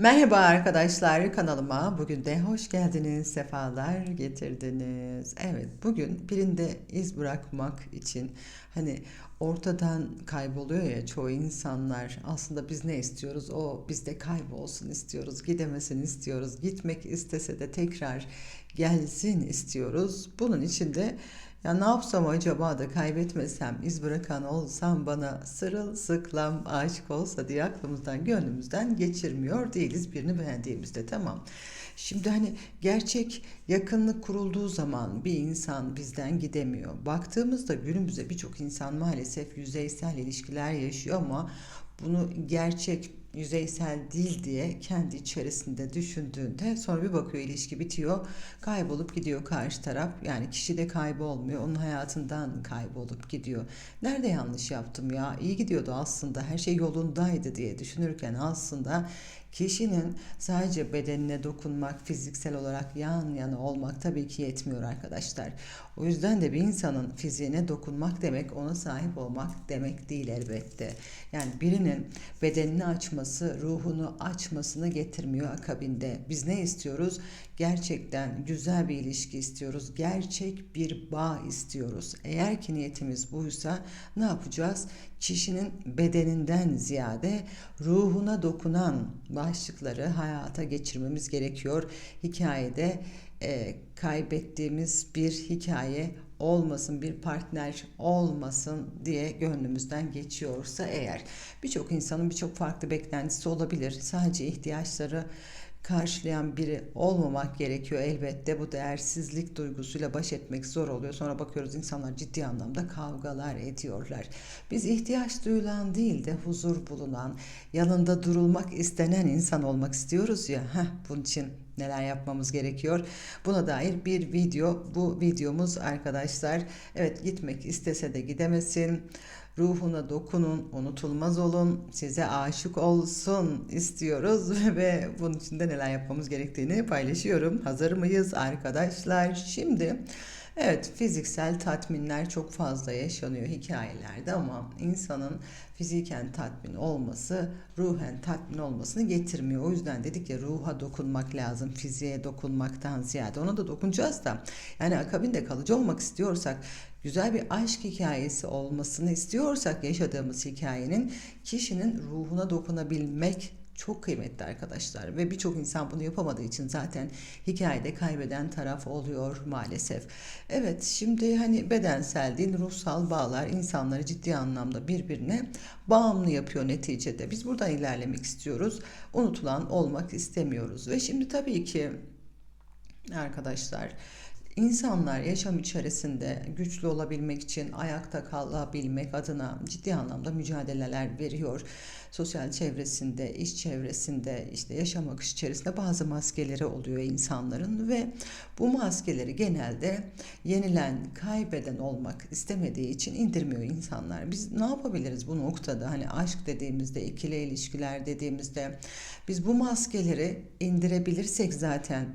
Merhaba arkadaşlar kanalıma. Bugün de hoş geldiniz, sefalar getirdiniz. Evet, bugün birinde iz bırakmak için hani ortadan kayboluyor ya çoğu insanlar. Aslında biz ne istiyoruz? O bizde kaybolsun istiyoruz, gidemesin istiyoruz. Gitmek istese de tekrar gelsin istiyoruz. Bunun için de ya ne yapsam acaba da kaybetmesem, iz bırakan olsam bana sırılsıklam aşık olsa diye aklımızdan, gönlümüzden geçirmiyor değiliz birini beğendiğimizde tamam. Şimdi hani gerçek yakınlık kurulduğu zaman bir insan bizden gidemiyor. Baktığımızda günümüzde birçok insan maalesef yüzeysel ilişkiler yaşıyor ama bunu gerçek yüzeysel değil diye kendi içerisinde düşündüğünde sonra bir bakıyor ilişki bitiyor kaybolup gidiyor karşı taraf. Yani kişi de kaybolmuyor onun hayatından kaybolup gidiyor. Nerede yanlış yaptım ya? İyi gidiyordu aslında her şey yolundaydı diye düşünürken aslında Kişinin sadece bedenine dokunmak, fiziksel olarak yan yana olmak tabii ki yetmiyor arkadaşlar. O yüzden de bir insanın fiziğine dokunmak demek ona sahip olmak demek değil elbette. Yani birinin bedenini açması, ruhunu açmasını getirmiyor akabinde. Biz ne istiyoruz? Gerçekten güzel bir ilişki istiyoruz. Gerçek bir bağ istiyoruz. Eğer ki niyetimiz buysa ne yapacağız? Kişinin bedeninden ziyade ruhuna dokunan başlıkları hayata geçirmemiz gerekiyor. Hikayede e, kaybettiğimiz bir hikaye olmasın, bir partner olmasın diye gönlümüzden geçiyorsa eğer. Birçok insanın birçok farklı beklentisi olabilir. Sadece ihtiyaçları karşılayan biri olmamak gerekiyor elbette. Bu değersizlik duygusuyla baş etmek zor oluyor. Sonra bakıyoruz insanlar ciddi anlamda kavgalar ediyorlar. Biz ihtiyaç duyulan değil de huzur bulunan, yanında durulmak istenen insan olmak istiyoruz ya. Heh, bunun için neler yapmamız gerekiyor? Buna dair bir video. Bu videomuz arkadaşlar. Evet gitmek istese de gidemesin. Ruhuna dokunun, unutulmaz olun, size aşık olsun istiyoruz ve bunun için de neler yapmamız gerektiğini paylaşıyorum. Hazır mıyız arkadaşlar? Şimdi Evet, fiziksel tatminler çok fazla yaşanıyor hikayelerde ama insanın fiziken tatmin olması ruhen tatmin olmasını getirmiyor. O yüzden dedik ya ruha dokunmak lazım, fiziğe dokunmaktan ziyade. Ona da dokunacağız da. Yani akabinde kalıcı olmak istiyorsak, güzel bir aşk hikayesi olmasını istiyorsak yaşadığımız hikayenin kişinin ruhuna dokunabilmek çok kıymetli arkadaşlar ve birçok insan bunu yapamadığı için zaten hikayede kaybeden taraf oluyor maalesef. Evet şimdi hani bedensel değil ruhsal bağlar insanları ciddi anlamda birbirine bağımlı yapıyor neticede. Biz buradan ilerlemek istiyoruz. Unutulan olmak istemiyoruz ve şimdi tabii ki arkadaşlar İnsanlar yaşam içerisinde güçlü olabilmek için ayakta kalabilmek adına ciddi anlamda mücadeleler veriyor. Sosyal çevresinde, iş çevresinde, işte yaşam akışı içerisinde bazı maskeleri oluyor insanların ve bu maskeleri genelde yenilen, kaybeden olmak istemediği için indirmiyor insanlar. Biz ne yapabiliriz bu noktada? Hani aşk dediğimizde, ikili ilişkiler dediğimizde biz bu maskeleri indirebilirsek zaten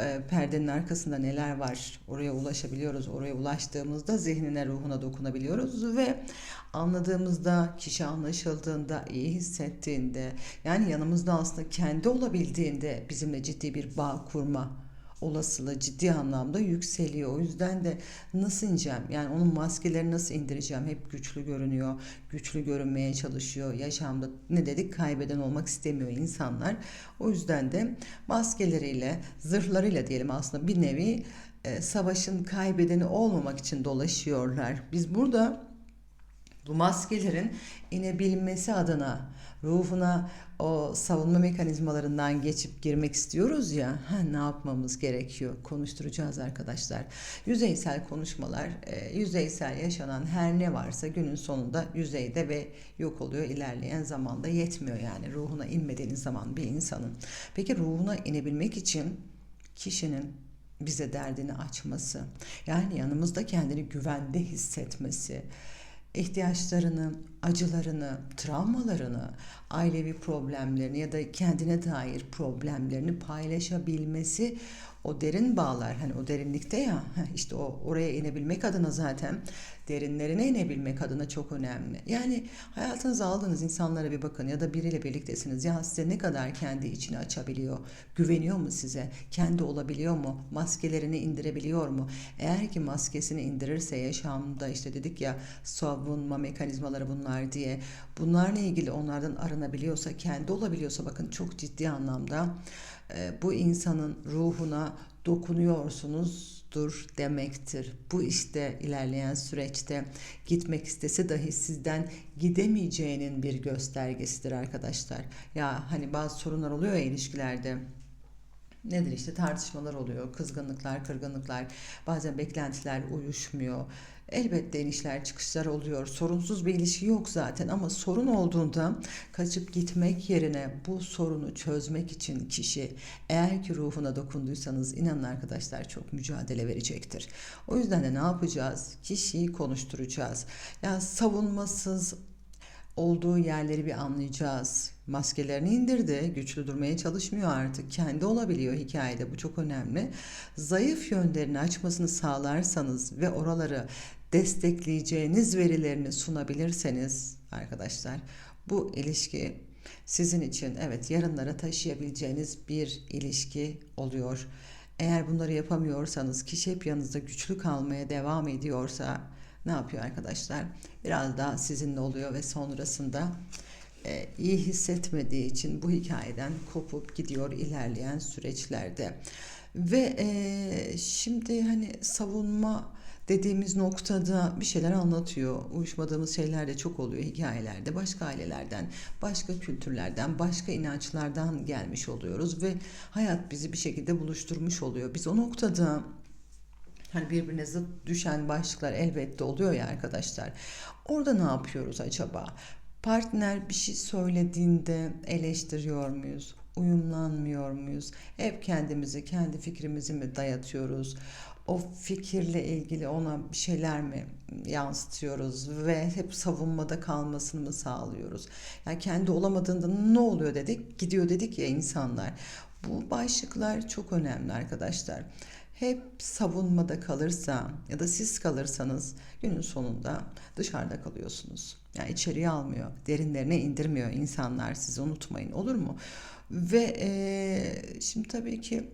e, perdenin arkasında neler var oraya ulaşabiliyoruz. Oraya ulaştığımızda zihnine ruhuna dokunabiliyoruz ve anladığımızda kişi anlaşıldığında iyi hissettiğinde yani yanımızda aslında kendi olabildiğinde bizimle ciddi bir bağ kurma olasılığı ciddi anlamda yükseliyor. O yüzden de nasıl ineceğim? Yani onun maskeleri nasıl indireceğim? Hep güçlü görünüyor. Güçlü görünmeye çalışıyor. Yaşamda ne dedik? Kaybeden olmak istemiyor insanlar. O yüzden de maskeleriyle, zırhlarıyla diyelim aslında bir nevi e, savaşın kaybedeni olmamak için dolaşıyorlar. Biz burada bu maskelerin inebilmesi adına ruhuna o savunma mekanizmalarından geçip girmek istiyoruz ya ha, ne yapmamız gerekiyor? Konuşturacağız arkadaşlar. Yüzeysel konuşmalar e, yüzeysel yaşanan her ne varsa günün sonunda yüzeyde ve yok oluyor. İlerleyen zamanda yetmiyor yani. Ruhuna inmediğiniz zaman bir insanın. Peki ruhuna inebilmek için kişinin bize derdini açması yani yanımızda kendini güvende hissetmesi ihtiyaçlarını, acılarını, travmalarını, ailevi problemlerini ya da kendine dair problemlerini paylaşabilmesi o derin bağlar hani o derinlikte ya işte o oraya inebilmek adına zaten derinlerine inebilmek adına çok önemli. Yani hayatınıza aldığınız insanlara bir bakın ya da biriyle birliktesiniz. Ya size ne kadar kendi içini açabiliyor? Güveniyor mu size? Kendi olabiliyor mu? Maskelerini indirebiliyor mu? Eğer ki maskesini indirirse yaşamda işte dedik ya savunma mekanizmaları bunlar diye. Bunlarla ilgili onlardan arınabiliyorsa, kendi olabiliyorsa bakın çok ciddi anlamda bu insanın ruhuna dokunuyorsunuzdur demektir. Bu işte ilerleyen süreçte gitmek istese dahi sizden gidemeyeceğinin bir göstergesidir arkadaşlar. Ya hani bazı sorunlar oluyor ya ilişkilerde nedir işte tartışmalar oluyor, kızgınlıklar, kırgınlıklar, bazen beklentiler uyuşmuyor. Elbette inişler çıkışlar oluyor. Sorunsuz bir ilişki yok zaten ama sorun olduğunda kaçıp gitmek yerine bu sorunu çözmek için kişi eğer ki ruhuna dokunduysanız inanın arkadaşlar çok mücadele verecektir. O yüzden de ne yapacağız? Kişiyi konuşturacağız. Yani savunmasız olduğu yerleri bir anlayacağız. Maskelerini indirdi, güçlü durmaya çalışmıyor artık. Kendi olabiliyor hikayede bu çok önemli. Zayıf yönlerini açmasını sağlarsanız ve oraları destekleyeceğiniz verilerini sunabilirseniz arkadaşlar bu ilişki sizin için evet yarınlara taşıyabileceğiniz bir ilişki oluyor. Eğer bunları yapamıyorsanız kişi hep yanınızda güçlü kalmaya devam ediyorsa ne yapıyor arkadaşlar? Biraz daha sizinle oluyor ve sonrasında e, iyi hissetmediği için bu hikayeden kopup gidiyor ilerleyen süreçlerde. Ve e, şimdi hani savunma dediğimiz noktada bir şeyler anlatıyor. Uyuşmadığımız şeyler de çok oluyor hikayelerde. Başka ailelerden, başka kültürlerden, başka inançlardan gelmiş oluyoruz ve hayat bizi bir şekilde buluşturmuş oluyor. Biz o noktada Hani birbirine zıt düşen başlıklar elbette oluyor ya arkadaşlar. Orada ne yapıyoruz acaba? Partner bir şey söylediğinde eleştiriyor muyuz? Uyumlanmıyor muyuz? Hep kendimizi, kendi fikrimizi mi dayatıyoruz? O fikirle ilgili ona bir şeyler mi yansıtıyoruz ve hep savunmada kalmasını mı sağlıyoruz? Yani kendi olamadığında ne oluyor dedik? Gidiyor dedik ya insanlar. Bu başlıklar çok önemli arkadaşlar hep savunmada kalırsa ya da siz kalırsanız günün sonunda dışarıda kalıyorsunuz. Yani içeriye almıyor, derinlerine indirmiyor insanlar sizi unutmayın olur mu? Ve e, şimdi tabii ki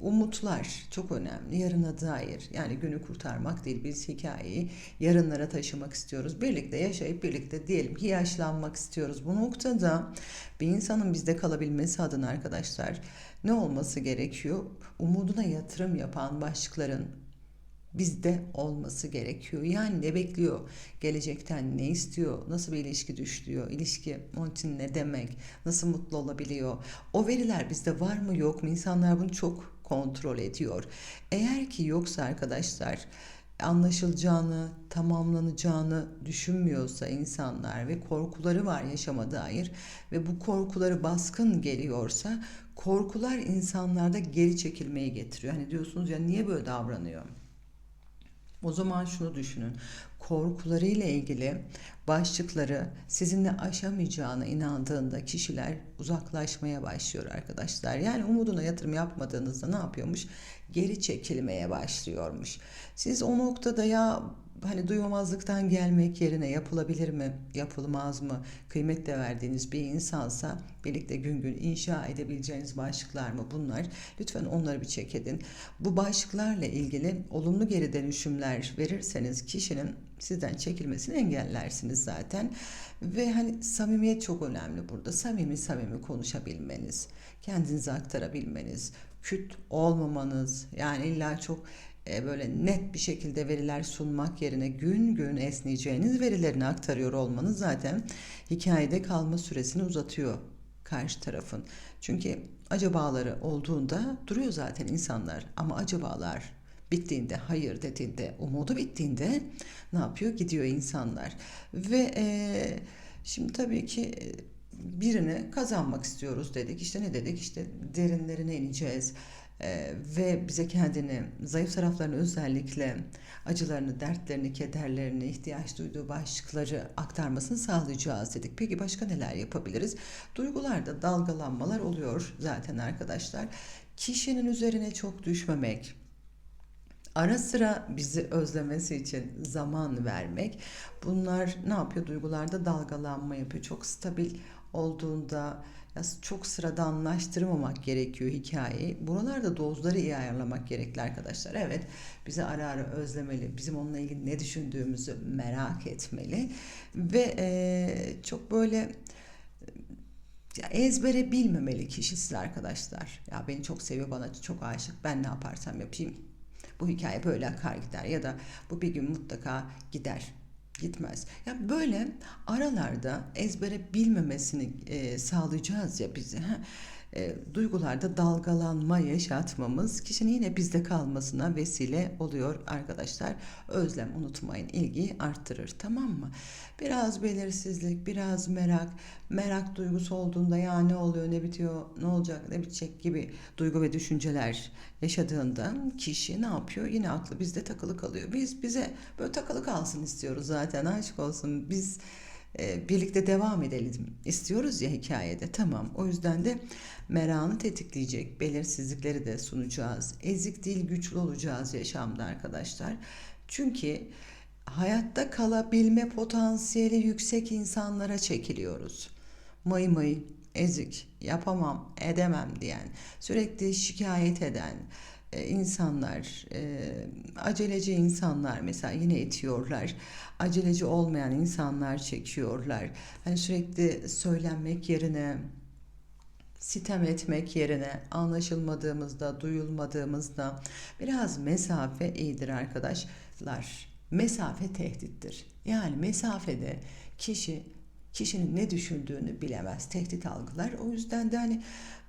umutlar çok önemli. Yarına dair yani günü kurtarmak değil biz hikayeyi yarınlara taşımak istiyoruz. Birlikte yaşayıp birlikte diyelim ki yaşlanmak istiyoruz. Bu noktada bir insanın bizde kalabilmesi adına arkadaşlar ne olması gerekiyor? Umuduna yatırım yapan başlıkların bizde olması gerekiyor. Yani ne bekliyor? Gelecekten ne istiyor? Nasıl bir ilişki düşlüyor? İlişki Montin ne demek? Nasıl mutlu olabiliyor? O veriler bizde var mı yok mu? İnsanlar bunu çok kontrol ediyor. Eğer ki yoksa arkadaşlar anlaşılacağını, tamamlanacağını düşünmüyorsa insanlar ve korkuları var yaşama dair ve bu korkuları baskın geliyorsa korkular insanlarda geri çekilmeyi getiriyor. Hani diyorsunuz ya niye böyle davranıyor? O zaman şunu düşünün. Korkularıyla ilgili başlıkları sizinle aşamayacağına inandığında kişiler uzaklaşmaya başlıyor arkadaşlar. Yani umuduna yatırım yapmadığınızda ne yapıyormuş? Geri çekilmeye başlıyormuş. Siz o noktada ya hani duymamazlıktan gelmek yerine yapılabilir mi, yapılmaz mı, kıymet de verdiğiniz bir insansa birlikte gün gün inşa edebileceğiniz başlıklar mı bunlar? Lütfen onları bir çek edin. Bu başlıklarla ilgili olumlu geri dönüşümler verirseniz kişinin sizden çekilmesini engellersiniz zaten. Ve hani samimiyet çok önemli burada. Samimi samimi konuşabilmeniz, kendinizi aktarabilmeniz, küt olmamanız yani illa çok e, böyle net bir şekilde veriler sunmak yerine gün gün esneyeceğiniz verilerini aktarıyor olmanız zaten hikayede kalma süresini uzatıyor karşı tarafın. Çünkü acabaları olduğunda duruyor zaten insanlar ama acabalar bittiğinde hayır dediğinde umudu bittiğinde ne yapıyor gidiyor insanlar ve e, şimdi tabii ki birini kazanmak istiyoruz dedik işte ne dedik işte derinlerine ineceğiz Ee, ve bize kendini, zayıf taraflarını özellikle acılarını, dertlerini, kederlerini, ihtiyaç duyduğu başlıkları aktarmasını sağlayacağız dedik. Peki başka neler yapabiliriz? Duygularda dalgalanmalar oluyor zaten arkadaşlar. Kişinin üzerine çok düşmemek, Ara sıra bizi özlemesi için zaman vermek. Bunlar ne yapıyor? Duygularda dalgalanma yapıyor. Çok stabil olduğunda çok sıradanlaştırmamak gerekiyor hikayeyi. Buralarda dozları iyi ayarlamak gerekli arkadaşlar. Evet bizi ara ara özlemeli. Bizim onunla ilgili ne düşündüğümüzü merak etmeli. Ve e, çok böyle ya ezbere bilmemeli kişisiz arkadaşlar. Ya beni çok seviyor, bana çok aşık. Ben ne yaparsam yapayım bu hikaye böyle akar gider ya da bu bir gün mutlaka gider gitmez. Yani böyle aralarda ezbere bilmemesini e, sağlayacağız ya bize. Ha? E, duygularda dalgalanma yaşatmamız kişinin yine bizde kalmasına vesile oluyor arkadaşlar. Özlem unutmayın ilgiyi arttırır tamam mı? Biraz belirsizlik, biraz merak, merak duygusu olduğunda ya ne oluyor, ne bitiyor, ne olacak, ne bitecek gibi duygu ve düşünceler yaşadığında kişi ne yapıyor? Yine aklı bizde takılı kalıyor. Biz bize böyle takılı kalsın istiyoruz zaten aşk olsun. Biz e, birlikte devam edelim istiyoruz ya hikayede. Tamam. O yüzden de merakını tetikleyecek belirsizlikleri de sunacağız. Ezik değil güçlü olacağız yaşamda arkadaşlar. Çünkü hayatta kalabilme potansiyeli yüksek insanlara çekiliyoruz. Mıy mıy, ezik, yapamam, edemem diyen, sürekli şikayet eden insanlar, e, aceleci insanlar mesela yine itiyorlar. Aceleci olmayan insanlar çekiyorlar. Hani sürekli söylenmek yerine sitem etmek yerine anlaşılmadığımızda, duyulmadığımızda biraz mesafe iyidir arkadaşlar. Mesafe tehdittir. Yani mesafede kişi kişinin ne düşündüğünü bilemez, tehdit algılar. O yüzden de hani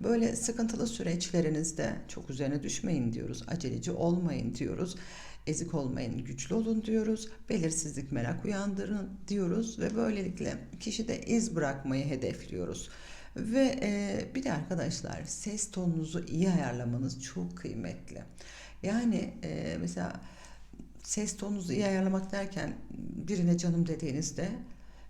böyle sıkıntılı süreçlerinizde çok üzerine düşmeyin diyoruz, aceleci olmayın diyoruz. Ezik olmayın, güçlü olun diyoruz. Belirsizlik, merak uyandırın diyoruz ve böylelikle kişide iz bırakmayı hedefliyoruz. Ve e, bir de arkadaşlar ses tonunuzu iyi ayarlamanız çok kıymetli. Yani e, mesela ses tonunuzu iyi ayarlamak derken birine canım dediğinizde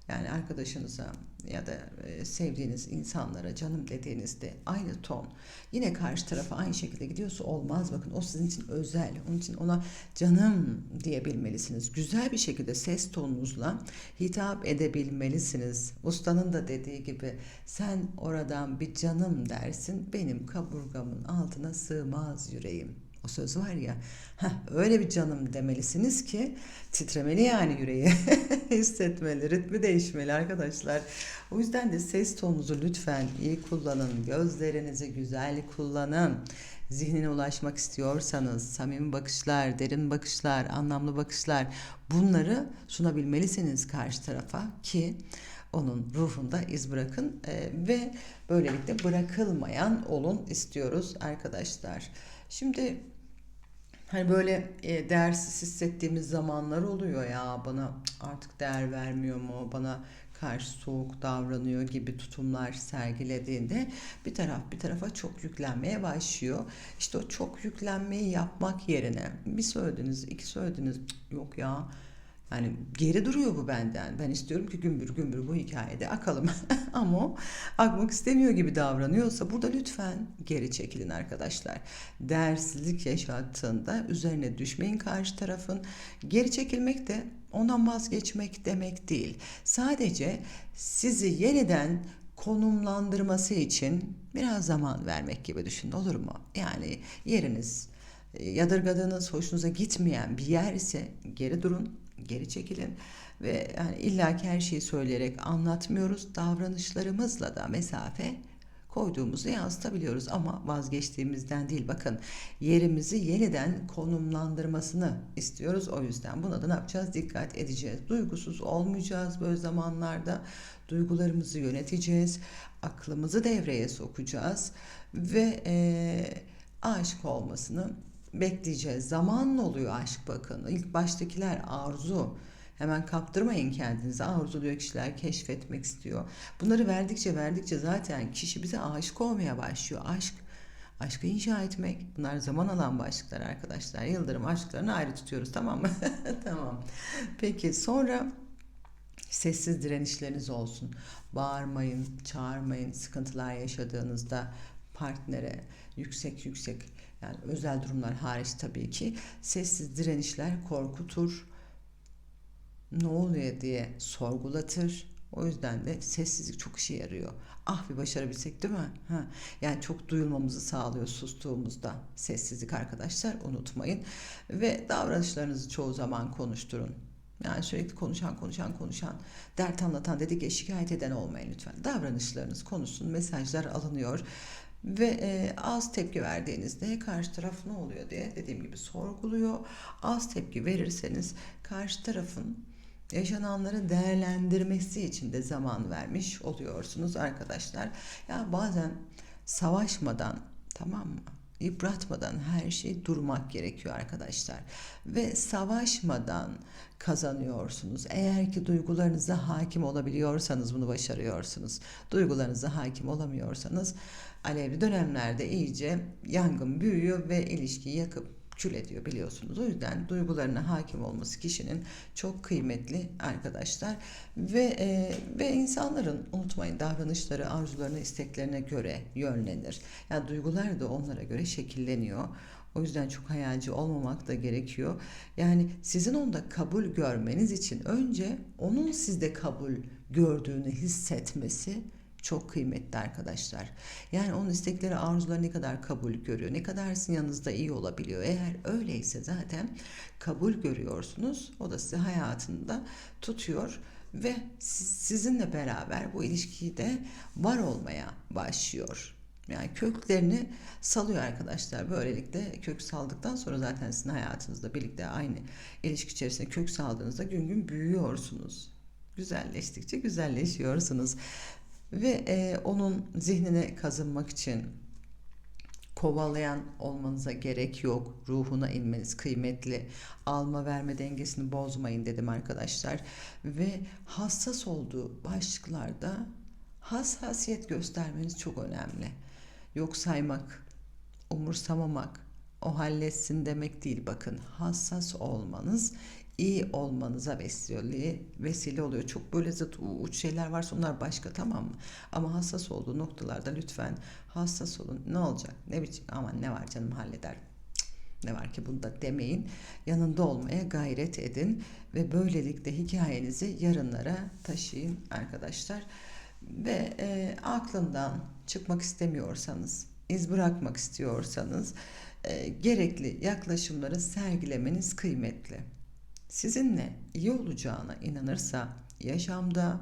yani arkadaşınıza ya da e, sevdiğiniz insanlara canım dediğinizde aynı ton yine karşı tarafa aynı şekilde gidiyorsa olmaz. Bakın o sizin için özel. Onun için ona canım diyebilmelisiniz. Güzel bir şekilde ses tonunuzla hitap edebilmelisiniz. Ustanın da dediği gibi sen oradan bir canım dersin benim kaburgamın altına sığmaz yüreğim. O söz var ya, heh, öyle bir canım demelisiniz ki titremeli yani yüreği. Hissetmeli, ritmi değişmeli arkadaşlar. O yüzden de ses tonunuzu lütfen iyi kullanın. Gözlerinizi güzel kullanın. Zihnine ulaşmak istiyorsanız samimi bakışlar, derin bakışlar, anlamlı bakışlar bunları sunabilmelisiniz karşı tarafa ki onun ruhunda iz bırakın e, ve böylelikle bırakılmayan olun istiyoruz arkadaşlar. Şimdi hani böyle e, değersiz hissettiğimiz zamanlar oluyor ya bana artık değer vermiyor mu bana karşı soğuk davranıyor gibi tutumlar sergilediğinde bir taraf bir tarafa çok yüklenmeye başlıyor. İşte o çok yüklenmeyi yapmak yerine bir söylediniz, iki söylediniz yok ya yani geri duruyor bu benden. Ben istiyorum ki gümbür gümbür bu hikayede akalım. Ama o akmak istemiyor gibi davranıyorsa burada lütfen geri çekilin arkadaşlar. Değersizlik yaşattığında üzerine düşmeyin karşı tarafın. Geri çekilmek de ondan vazgeçmek demek değil. Sadece sizi yeniden konumlandırması için biraz zaman vermek gibi düşünün olur mu? Yani yeriniz e, yadırgadığınız, hoşunuza gitmeyen bir yer ise geri durun geri çekilin ve yani illaki her şeyi söyleyerek anlatmıyoruz. Davranışlarımızla da mesafe koyduğumuzu yansıtabiliyoruz ama vazgeçtiğimizden değil. Bakın yerimizi yeniden konumlandırmasını istiyoruz. O yüzden buna da ne yapacağız? Dikkat edeceğiz. Duygusuz olmayacağız böyle zamanlarda. Duygularımızı yöneteceğiz. Aklımızı devreye sokacağız ve e, aşık olmasını bekleyeceğiz. Zamanla oluyor aşk bakın. İlk baştakiler arzu. Hemen kaptırmayın kendinizi. Arzuluyor kişiler keşfetmek istiyor. Bunları verdikçe verdikçe zaten kişi bize aşık olmaya başlıyor. Aşk aşkı inşa etmek. Bunlar zaman alan başlıklar arkadaşlar. Yıldırım aşklarını ayrı tutuyoruz tamam mı? tamam. Peki sonra sessiz direnişleriniz olsun. Bağırmayın, çağırmayın. Sıkıntılar yaşadığınızda partnere yüksek yüksek yani özel durumlar hariç tabii ki sessiz direnişler korkutur. Ne oluyor diye sorgulatır. O yüzden de sessizlik çok işe yarıyor. Ah bir başarabilsek değil mi? Ha. Yani çok duyulmamızı sağlıyor sustuğumuzda sessizlik arkadaşlar unutmayın. Ve davranışlarınızı çoğu zaman konuşturun. Yani sürekli konuşan konuşan konuşan dert anlatan dedik ya şikayet eden olmayın lütfen. Davranışlarınız konuşsun mesajlar alınıyor. Ve e, az tepki verdiğinizde karşı taraf ne oluyor diye dediğim gibi sorguluyor. Az tepki verirseniz karşı tarafın yaşananları değerlendirmesi için de zaman vermiş oluyorsunuz arkadaşlar. Ya bazen savaşmadan tamam mı? Yıpratmadan her şey durmak gerekiyor arkadaşlar. Ve savaşmadan kazanıyorsunuz. Eğer ki duygularınıza hakim olabiliyorsanız bunu başarıyorsunuz. Duygularınıza hakim olamıyorsanız alevli dönemlerde iyice yangın büyüyor ve ilişkiyi yakıp kül ediyor biliyorsunuz. O yüzden duygularına hakim olması kişinin çok kıymetli arkadaşlar ve e, ve insanların unutmayın davranışları, arzularına, isteklerine göre yönlenir. Yani duygular da onlara göre şekilleniyor. O yüzden çok hayalci olmamak da gerekiyor. Yani sizin onda kabul görmeniz için önce onun sizde kabul gördüğünü hissetmesi çok kıymetli arkadaşlar. Yani onun istekleri, arzuları ne kadar kabul görüyor, ne kadar sizin yanınızda iyi olabiliyor. Eğer öyleyse zaten kabul görüyorsunuz. O da sizi hayatında tutuyor ve sizinle beraber bu ilişkiyi de var olmaya başlıyor. Yani köklerini salıyor arkadaşlar. Böylelikle kök saldıktan sonra zaten sizin hayatınızda birlikte aynı ilişki içerisinde kök saldığınızda gün gün büyüyorsunuz. Güzelleştikçe güzelleşiyorsunuz ve e, onun zihnine kazınmak için kovalayan olmanıza gerek yok. Ruhuna inmeniz kıymetli. Alma verme dengesini bozmayın dedim arkadaşlar. Ve hassas olduğu başlıklarda hassasiyet göstermeniz çok önemli. Yok saymak, umursamamak, o halletsin demek değil. Bakın hassas olmanız iyi olmanıza vesile, vesile oluyor. Çok böyle zıt uç şeyler varsa onlar başka tamam mı? Ama hassas olduğu noktalarda lütfen hassas olun. Ne olacak? Ne biçim? Aman ne var canım halleder. Ne var ki bunda demeyin. Yanında olmaya gayret edin ve böylelikle hikayenizi yarınlara taşıyın arkadaşlar. Ve e, aklından çıkmak istemiyorsanız, iz bırakmak istiyorsanız e, gerekli yaklaşımları sergilemeniz kıymetli sizinle iyi olacağına inanırsa yaşamda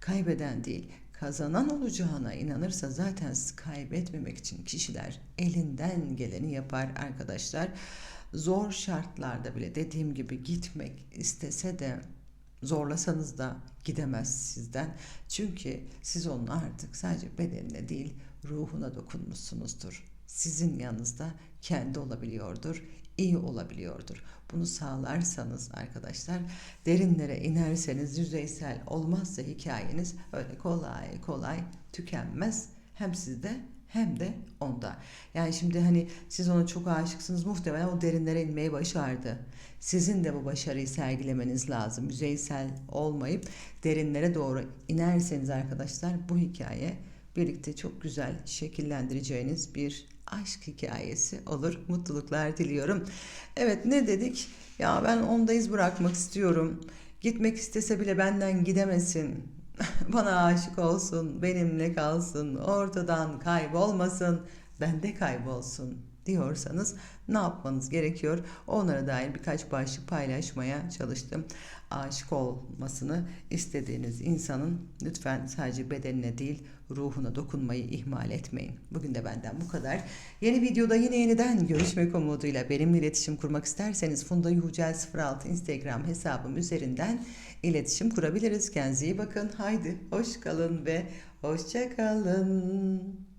kaybeden değil kazanan olacağına inanırsa zaten kaybetmemek için kişiler elinden geleni yapar arkadaşlar. Zor şartlarda bile dediğim gibi gitmek istese de zorlasanız da gidemez sizden. Çünkü siz onun artık sadece bedenine değil ruhuna dokunmuşsunuzdur. Sizin yanınızda kendi olabiliyordur, iyi olabiliyordur. Bunu sağlarsanız arkadaşlar derinlere inerseniz yüzeysel olmazsa hikayeniz öyle kolay kolay tükenmez. Hem sizde hem de onda. Yani şimdi hani siz ona çok aşıksınız muhtemelen o derinlere inmeyi başardı. Sizin de bu başarıyı sergilemeniz lazım. Yüzeysel olmayıp derinlere doğru inerseniz arkadaşlar bu hikaye birlikte çok güzel şekillendireceğiniz bir aşk hikayesi olur. Mutluluklar diliyorum. Evet ne dedik? Ya ben onda iz bırakmak istiyorum. Gitmek istese bile benden gidemesin. Bana aşık olsun, benimle kalsın, ortadan kaybolmasın, bende kaybolsun diyorsanız ne yapmanız gerekiyor? Onlara dair birkaç başlık paylaşmaya çalıştım. Aşık olmasını istediğiniz insanın lütfen sadece bedenine değil ruhuna dokunmayı ihmal etmeyin. Bugün de benden bu kadar. Yeni videoda yine yeniden görüşmek umuduyla benimle iletişim kurmak isterseniz Funda Yuhcel 06 Instagram hesabım üzerinden iletişim kurabiliriz. Kendinize iyi bakın. Haydi hoş kalın ve hoşça kalın.